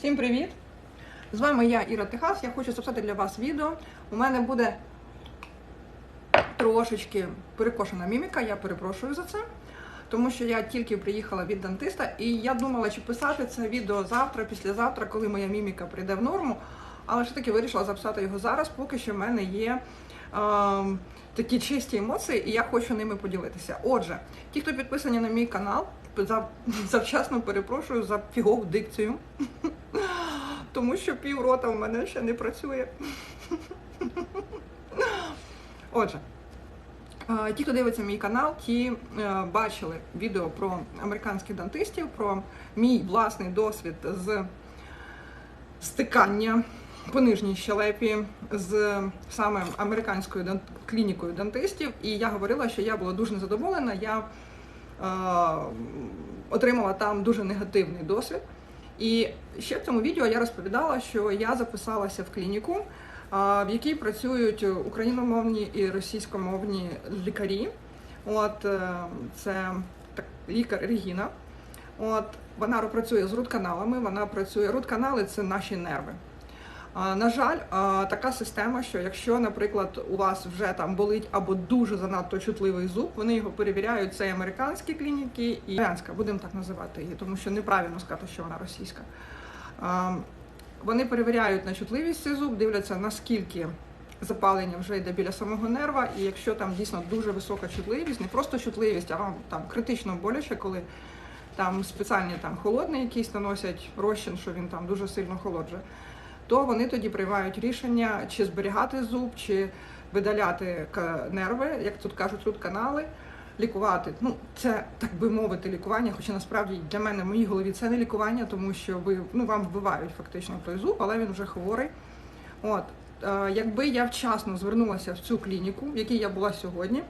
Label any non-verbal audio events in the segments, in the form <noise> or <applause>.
Всім привіт! З вами я, Іра Техас. Я хочу записати для вас відео. У мене буде трошечки перекошена міміка, я перепрошую за це, тому що я тільки приїхала від дантиста, і я думала, чи писати це відео завтра, післязавтра, коли моя міміка прийде в норму. Але ж таки вирішила записати його зараз, поки що в мене є. ем, Такі чисті емоції, і я хочу ними поділитися. Отже, ті, хто підписані на мій канал, зав- завчасно перепрошую за фігову дикцію, тому що піврота в мене ще не працює. Отже, е, ті, хто дивиться мій канал, ті е, бачили відео про американських дантистів, про мій власний досвід з стикання по нижній щелепі з саме американською клінікою дантистів. І я говорила, що я була дуже незадоволена. Я отримала там дуже негативний досвід. І ще в цьому відео я розповідала, що я записалася в клініку, в якій працюють україномовні і російськомовні лікарі. От е, це так, лікар Регіна. От вона працює з рутканалами. Вона працює. Рутканали це наші нерви. На жаль, така система, що якщо, наприклад, у вас вже там болить або дуже занадто чутливий зуб, вони його перевіряють. Це і американські клініки і американська, будемо так називати її, тому що неправильно сказати, що вона російська. Вони перевіряють на чутливість цей зуб, дивляться наскільки запалення вже йде біля самого нерва, і якщо там дійсно дуже висока чутливість, не просто чутливість, а вам там критично боляче, коли там спеціальні там холодний якийсь наносять розчин, що він там дуже сильно холоджує, то вони тоді приймають рішення, чи зберігати зуб, чи видаляти нерви, як тут кажуть, тут канали, лікувати. Ну, це так би мовити, лікування. Хоча насправді для мене в моїй голові це не лікування, тому що ви ну вам вбивають фактично той зуб, але він вже хворий. От е, якби я вчасно звернулася в цю клініку, в якій я була сьогодні,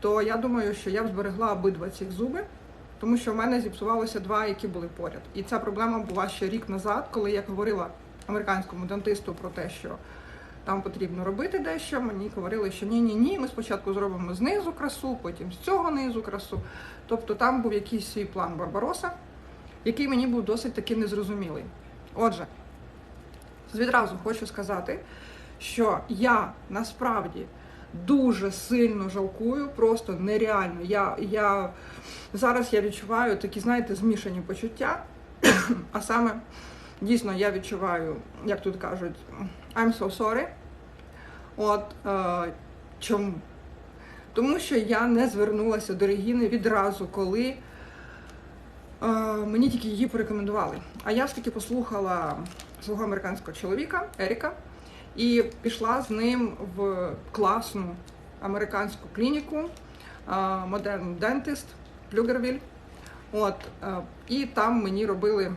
то я думаю, що я б зберегла обидва ці зуби. Тому що в мене зіпсувалося два, які були поряд. І ця проблема була ще рік назад, коли я говорила американському дантисту про те, що там потрібно робити дещо. Мені говорили, що ні, ні, ні, ми спочатку зробимо знизу красу, потім з цього низу красу. Тобто там був якийсь свій план Барбароса, який мені був досить таки незрозумілий. Отже, відразу хочу сказати, що я насправді дуже сильно жалкую, просто нереально. Я, я зараз я відчуваю такі, знаєте, змішані почуття. <clears throat> А саме дійсно я відчуваю, як тут кажуть, I'm so sorry. От е, чому? Тому що я не звернулася до Регіни відразу, коли е, мені тільки її порекомендували. А я ж таки послухала свого американського чоловіка Еріка і пішла з ним в класну американську клініку е, Modern Dentist Плюгервіль. От, е, і там мені робили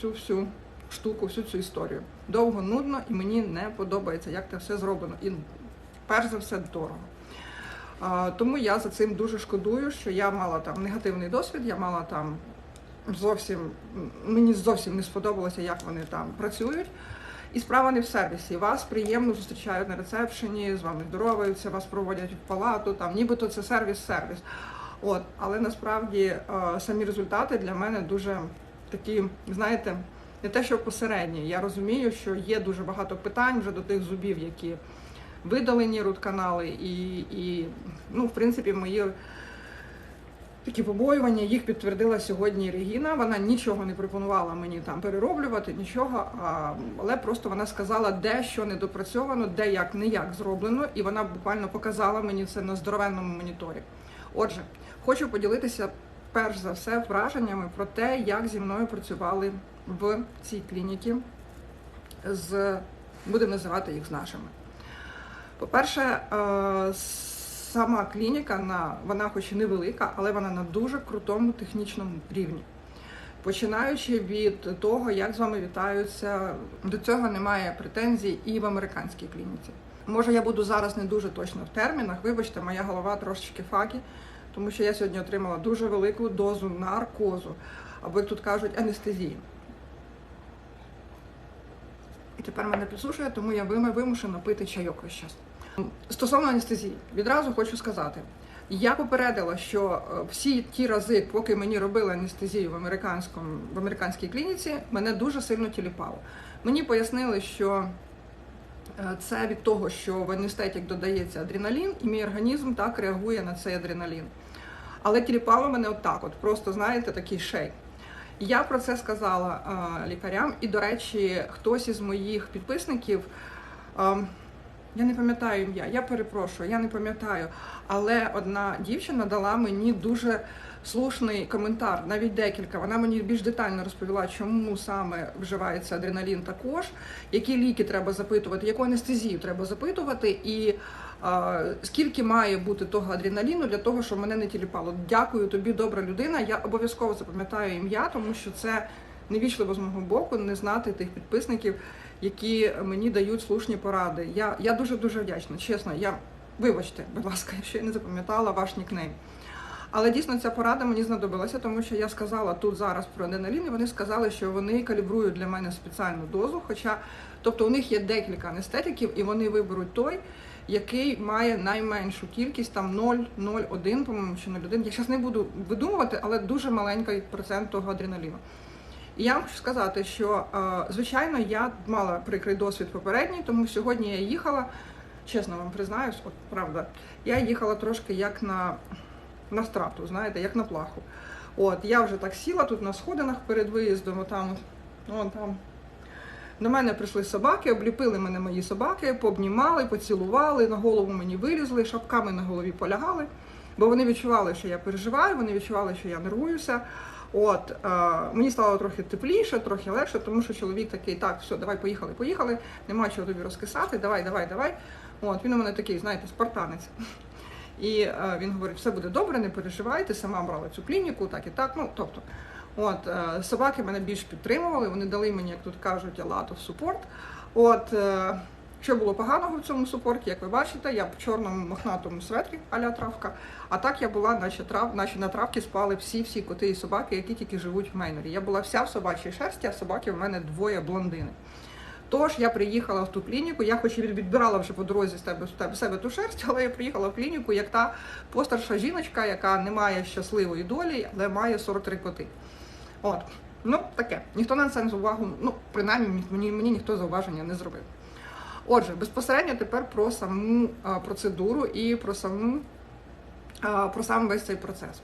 цю всю штуку, всю цю історію. Довго, нудно, і мені не подобається, як це все зроблено. І перш за все дорого. А, Тому я за цим дуже шкодую, що я мала там негативний досвід, я мала там зовсім мені зовсім не сподобалося, як вони там працюють. І справа не в сервісі. Вас приємно зустрічають на рецепшені, з вами здороваються, вас проводять в палату, там нібито це сервіс-сервіс. От, але насправді е, самі результати для мене дуже такі, знаєте, не те, що посередні. Я розумію, що є дуже багато питань вже до тих зубів, які видалені рутканали, і, і ну, в принципі, мої такі побоювання їх підтвердила сьогодні Регіна. Вона нічого не пропонувала мені там перероблювати, нічого, але просто вона сказала, де що недопрацьовано, де як не як зроблено, і вона буквально показала мені це на здоровенному моніторі. Отже, хочу поділитися перш за все враженнями про те, як зі мною працювали в цій клініці з будемо називати їх з нашими. По-перше, е, сама клініка на вона, хоч і невелика, але вона на дуже крутому технічному рівні. Починаючи від того, як з вами вітаються, до цього немає претензій і в американській клініці. Може, я буду зараз не дуже точно в термінах. Вибачте, моя голова трошечки факі, тому що я сьогодні отримала дуже велику дозу наркозу, або як тут кажуть, анестезії. І тепер мене підсушує, тому я вимушена пити чайок весь час. Стосовно анестезії, відразу хочу сказати, Я попередила, що е, всі ті рази, поки мені робили анестезію в американському в американській клініці, мене дуже сильно тіліпало. Мені пояснили, що е, це від того, що в анестетик додається адреналін, і мій організм так реагує на цей адреналін. Але тіліпало мене отак, от просто знаєте, такий шей. Я про це сказала е, лікарям, і, до речі, хтось із моїх підписників. е, я не пам'ятаю ім'я, я перепрошую, я не пам'ятаю. Але одна дівчина дала мені дуже слушний коментар, навіть декілька. Вона мені більш детально розповіла, чому саме вживається адреналін також, які ліки треба запитувати, яку анестезію треба запитувати, і а, скільки має бути того адреналіну для того, щоб мене не тіліпало. Дякую тобі, добра людина. Я обов'язково запам'ятаю ім'я, тому що це невічливо з мого боку не знати тих підписників, які мені дають слушні поради. Я, я дуже дуже вдячна. Чесно, я вибачте, будь ласка, якщо я не запам'ятала ваш нікнейм. Але дійсно ця порада мені знадобилася, тому що я сказала тут зараз про адреналін, і вони сказали, що вони калібрують для мене спеціальну дозу. Хоча, тобто, у них є декілька анестетиків, і вони виберуть той, який має найменшу кількість, там 0,01, по-моєму, чи 0,1. Я зараз не буду видумувати, але дуже маленький процент того адреналіну. І я вам хочу сказати, що е, звичайно я мала прикрий досвід попередній, тому сьогодні я їхала, чесно вам признаюсь, от правда, я їхала трошки як на, на страту, знаєте, як на плаху. От, я вже так сіла тут на сходинах перед виїздом, отам, от, там. До мене прийшли собаки, обліпили мене мої собаки, пообнімали, поцілували, на голову мені вилізли, шапками на голові полягали, бо вони відчували, що я переживаю, вони відчували, що я нервуюся. От е, мені стало трохи тепліше, трохи легше, тому що чоловік такий, так, все, давай, поїхали, поїхали, нема чого тобі розкисати, давай, давай, давай. От він у мене такий, знаєте, спартанець. І е, він говорить, все буде добре, не переживайте, сама брала цю клініку, так і так. Ну, тобто, от е, собаки мене більш підтримували, вони дали мені, як тут кажуть, lot of support. От е, що було поганого в цьому супорті, як ви бачите, я в чорному мохнатому светрі аля травка. А так я була, наче трав, наче на травці спали всі-всі коти і собаки, які тільки живуть в Мейнері. Я була вся в собачій шерсті, а собаки в мене двоє блондини. Тож я приїхала в ту клініку, я хоч і відбирала вже по дорозі з тебе, з тебе себе ту шерсть, але я приїхала в клініку як та постарша жіночка, яка не має щасливої долі, але має 43 коти. От, ну таке. Ніхто на це не увагу, ну принаймні мені, мені ніхто зауваження не зробив. Отже, безпосередньо тепер про саму а, процедуру і про саму а, про сам весь цей процес.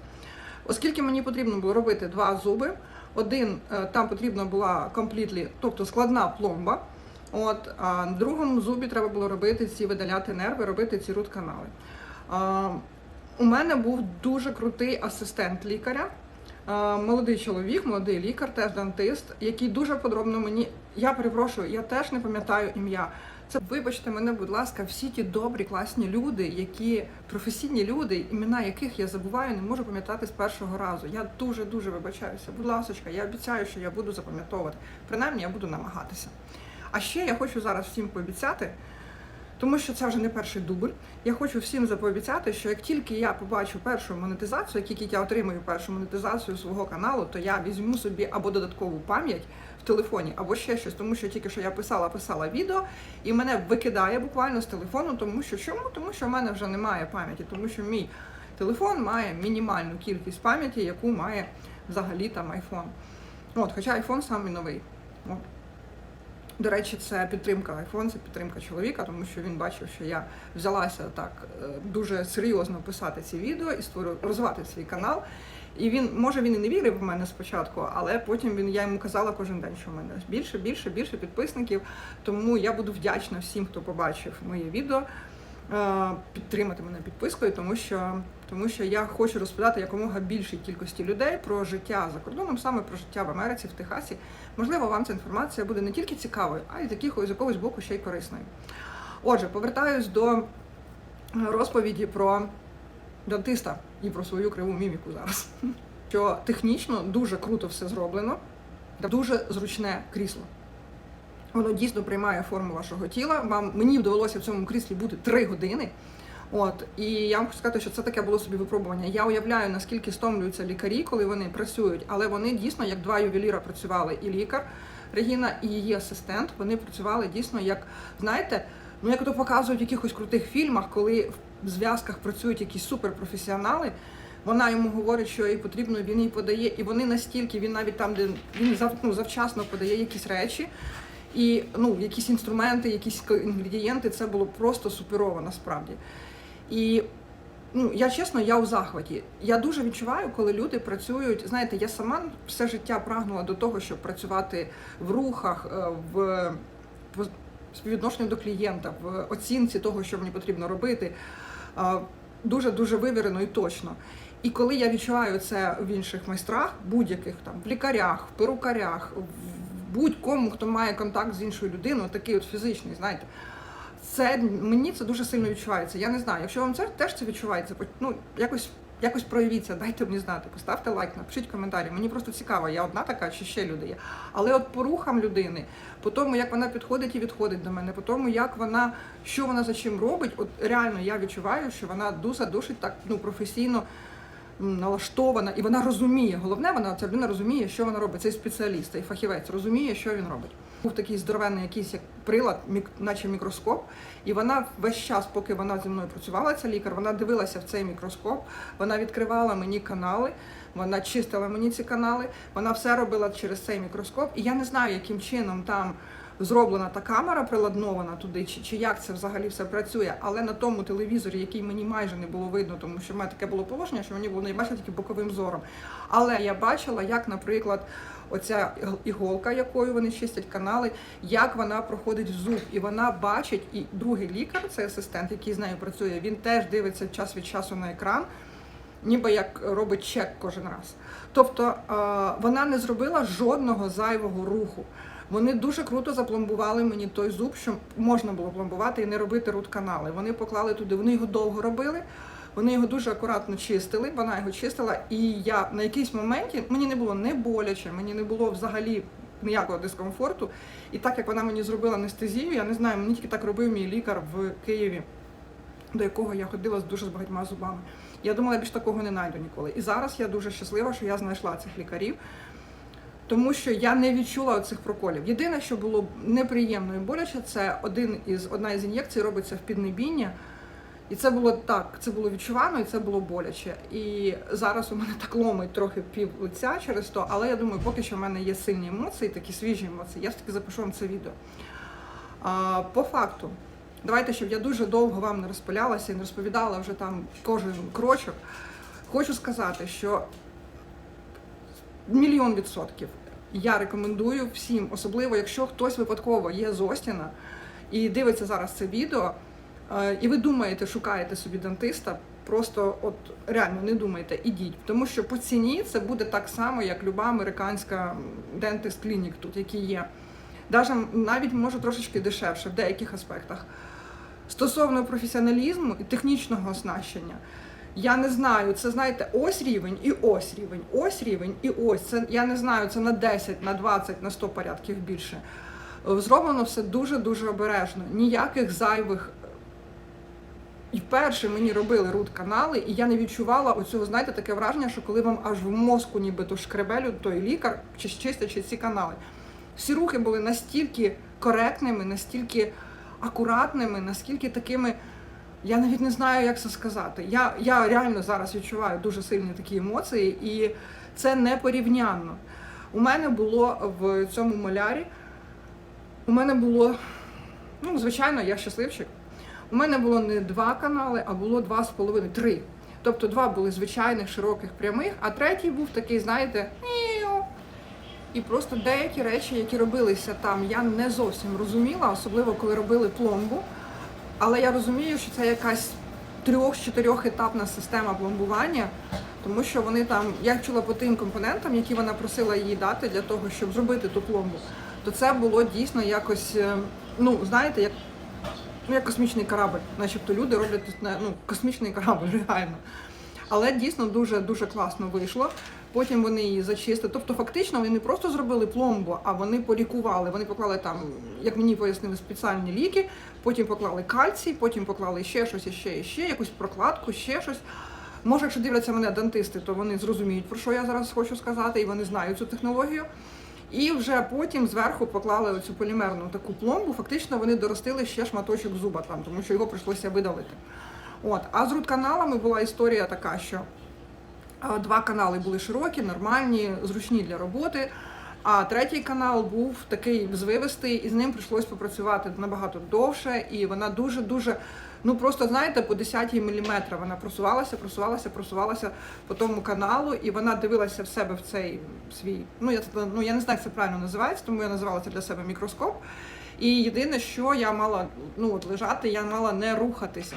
Оскільки мені потрібно було робити два зуби, один е, там потрібна була completely, тобто складна пломба. От, а другому зубі треба було робити ці видаляти нерви, робити ці рут-канали. А, у мене був дуже крутий асистент лікаря, молодий чоловік, молодий лікар, теж дантист, який дуже подробно мені. Я перепрошую, я теж не пам'ятаю ім'я. Це вибачте мене, будь ласка, всі ті добрі, класні люди, які професійні люди, імена яких я забуваю, не можу пам'ятати з першого разу. Я дуже дуже вибачаюся. Будь ласка, я обіцяю, що я буду запам'ятовувати. Принаймні, я буду намагатися. А ще я хочу зараз всім пообіцяти, тому що це вже не перший дубль. Я хочу всім запообіцяти, що як тільки я побачу першу монетизацію, як тільки я отримую першу монетизацію свого каналу, то я візьму собі або додаткову пам'ять в телефоні, або ще щось, тому що тільки що я писала, писала відео, і мене викидає буквально з телефону, тому що чому? Тому що в мене вже немає пам'яті, тому що мій телефон має мінімальну кількість пам'яті, яку має взагалі там iPhone. От, хоча iPhone самий новий. От. До речі, це підтримка iPhone, це підтримка чоловіка, тому що він бачив, що я взялася так е, дуже серйозно писати ці відео і створю розвивати свій канал. І він, може, він і не вірив в мене спочатку, але потім він я йому казала кожен день, що в мене більше, більше, більше підписників. Тому я буду вдячна всім, хто побачив моє відео, підтримати мене підпискою, тому що, тому що я хочу розповідати якомога більшій кількості людей про життя за кордоном, саме про життя в Америці, в Техасі. Можливо, вам ця інформація буде не тільки цікавою, а й з якихось з якогось боку ще й корисною. Отже, повертаюсь до розповіді про дантиста і про свою криву міміку зараз. Що технічно дуже круто все зроблено, дуже зручне крісло. Воно дійсно приймає форму вашого тіла. Вам мені довелося в цьому кріслі бути 3 години. От і я вам хочу сказати, що це таке було собі випробування. Я уявляю, наскільки стомлюються лікарі, коли вони працюють, але вони дійсно як два ювеліра працювали і лікар Регіна, і її асистент. Вони працювали дійсно як знаєте, ну як то показують в якихось крутих фільмах, коли в зв'язках працюють якісь суперпрофесіонали. Вона йому говорить, що їй потрібно, він їй подає, і вони настільки, він навіть там, де він ну, завчасно подає якісь речі, і ну, якісь інструменти, якісь інгредієнти, це було просто суперово насправді. І ну, я чесно, я у захваті. Я дуже відчуваю, коли люди працюють. Знаєте, я сама все життя прагнула до того, щоб працювати в рухах, е, в, співвідношенні до клієнта, в оцінці того, що мені потрібно робити. Дуже дуже вивірено і точно. І коли я відчуваю це в інших майстрах, будь-яких там в лікарях, в перукарях, в будь-кому, хто має контакт з іншою людиною, такий от фізичний, знаєте, це мені це дуже сильно відчувається. Я не знаю, якщо вам це теж це відчувається, ну якось якось проявіться, дайте мені знати, поставте лайк, напишіть коментарі. Мені просто цікаво, я одна така чи ще люди є. Але от по рухам людини, по тому, як вона підходить і відходить до мене, по тому, як вона, що вона за чим робить, от реально я відчуваю, що вона дуже душить так ну професійно налаштована, і вона розуміє. Головне, вона ця людина розуміє, що вона робить. Цей спеціаліст, цей фахівець розуміє, що він робить. Був такий здоровенний якийсь як прилад, наче мікроскоп, і вона весь час, поки вона зі мною працювала, ця лікар, вона дивилася в цей мікроскоп, вона відкривала мені канали, вона чистила мені ці канали, вона все робила через цей мікроскоп. І я не знаю, яким чином там зроблена та камера приладнована туди, чи, чи як це взагалі все працює. Але на тому телевізорі, який мені майже не було видно, тому що в мене таке було положення, що мені було не бачити тільки боковим зором. Але я бачила, як, наприклад, оця іголка, якою вони чистять канали, як вона проходить в зуб, і вона бачить, і другий лікар, це асистент, який з нею працює, він теж дивиться час від часу на екран. Ніби як робить чек кожен раз. Тобто вона не зробила жодного зайвого руху. Вони дуже круто запломбували мені той зуб, що можна було пломбувати і не робити рут-канали. Вони поклали туди, вони його довго робили, вони його дуже акуратно чистили, вона його чистила, і я на якийсь моменті мені не було не боляче, мені не було взагалі ніякого дискомфорту. І так як вона мені зробила анестезію, я не знаю, мені тільки так робив мій лікар в Києві, до якого я ходила з дуже з багатьма зубами. Я думала, я більш такого не знайду ніколи. І зараз я дуже щаслива, що я знайшла цих лікарів тому що я не відчула цих проколів. Єдине, що було неприємно і боляче, це один із одна із ін'єкцій робиться в піднебіння. І це було так, це було відчувано, і це було боляче. І зараз у мене так ломить трохи пів лиця через то, але я думаю, поки що в мене є сильні емоції, такі свіжі емоції. Я ж таки запишу вам це відео. А, По факту, давайте, щоб я дуже довго вам не розпилялася і не розповідала вже там кожен крочок. Хочу сказати, що мільйон відсотків я рекомендую всім, особливо якщо хтось випадково є з Остіна і дивиться зараз це відео, е, і ви думаєте, шукаєте собі дантиста, просто от реально не думайте, ідіть. Тому що по ціні це буде так само, як люба американська дентист клінік тут, які є. Даже навіть може трошечки дешевше в деяких аспектах. Стосовно професіоналізму і технічного оснащення. Я не знаю, це знаєте, ось рівень і ось рівень, ось рівень і ось. Це я не знаю, це на 10, на 20, на 100 порядків більше. Е, Зроблено все дуже-дуже обережно. Ніяких зайвих. І вперше мені робили рут-канали, і я не відчувала оцього, знаєте, таке враження, що коли вам аж в мозку нібито шкребелю той лікар чи чистячи ці канали. Всі рухи були настільки коректними, настільки акуратними, наскільки такими. Я навіть не знаю, як це сказати. Я я реально зараз відчуваю дуже сильні такі емоції, і це не порівнянно. У мене було в цьому малярі, у мене було, ну, звичайно, я щасливчик. У мене було не два канали, а було два з половиною, три. Тобто два були звичайних, широких, прямих, а третій був такий, знаєте, і просто деякі речі, які робилися там, я не зовсім розуміла, особливо коли робили пломбу. Але я розумію, що це якась трьох-чотирьох етапна система пломбування, тому що вони там, я чула по тим компонентам, які вона просила їй дати для того, щоб зробити ту пломбу, то це було дійсно якось, е, ну знаєте, як ну, як космічний корабль, начебто люди роблять ну, космічний корабль, <laughs> реально. Але дійсно дуже дуже класно вийшло. Потім вони її зачистили. Тобто, фактично, вони не просто зробили пломбу, а вони полікували. Вони поклали там, як мені пояснили, спеціальні ліки, потім поклали кальцій, потім поклали ще щось, ще, і ще, якусь прокладку, ще щось. Може, якщо дивляться мене дантисти, то вони зрозуміють, про що я зараз хочу сказати, і вони знають цю технологію. І вже потім зверху поклали оцю полімерну таку пломбу. Фактично вони доростили ще шматочок зуба там, тому що його прийшлося видалити. От. А з рут-каналами була історія така, що два канали були широкі, нормальні, зручні для роботи. А третій канал був такий звивистий, і з ним прийшлось попрацювати набагато довше, і вона дуже-дуже, ну просто знаєте, по 10 міліметра вона просувалася, просувалася, просувалася по тому каналу, і вона дивилася в себе в цей свій. Ну я ну я не знаю, як це правильно називається, тому я називала це для себе мікроскоп. І єдине, що я мала ну от лежати, я мала не рухатися.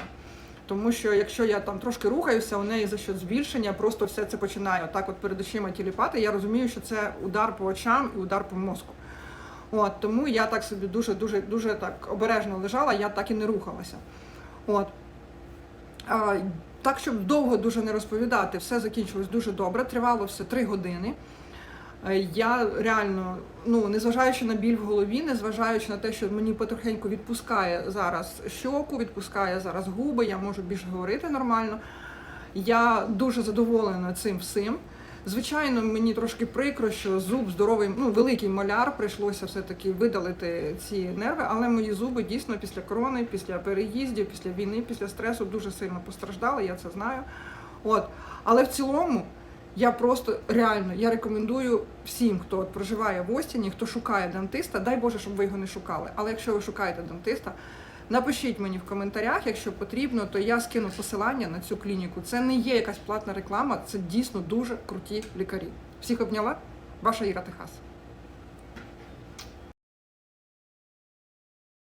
Тому що якщо я там трошки рухаюся, у неї за счет збільшення просто все це починає отак от перед очима тіліпати. Я розумію, що це удар по очам і удар по мозку. От, тому я так собі дуже дуже дуже так обережно лежала, я так і не рухалася. От. А, так, щоб довго дуже не розповідати, все закінчилось дуже добре. Тривало все три години. Е, Я реально, ну незважаючи на біль в голові, незважаючи на те, що мені потрохеньку відпускає зараз щоку, відпускає зараз губи, я можу більше говорити нормально. Я дуже задоволена цим всім. Звичайно, мені трошки прикро, що зуб здоровий, ну великий маляр, прийшлося все-таки видалити ці нерви, але мої зуби дійсно після корони, після переїздів, після війни, після стресу дуже сильно постраждали, я це знаю. От. Але в цілому я просто реально я рекомендую всім, хто от проживає в Остіні, хто шукає дантиста, дай Боже, щоб ви його не шукали. Але якщо ви шукаєте дантиста, напишіть мені в коментарях, якщо потрібно, то я скину посилання на цю клініку. Це не є якась платна реклама, це дійсно дуже круті лікарі. Всіх обняла, ваша Іра Техас.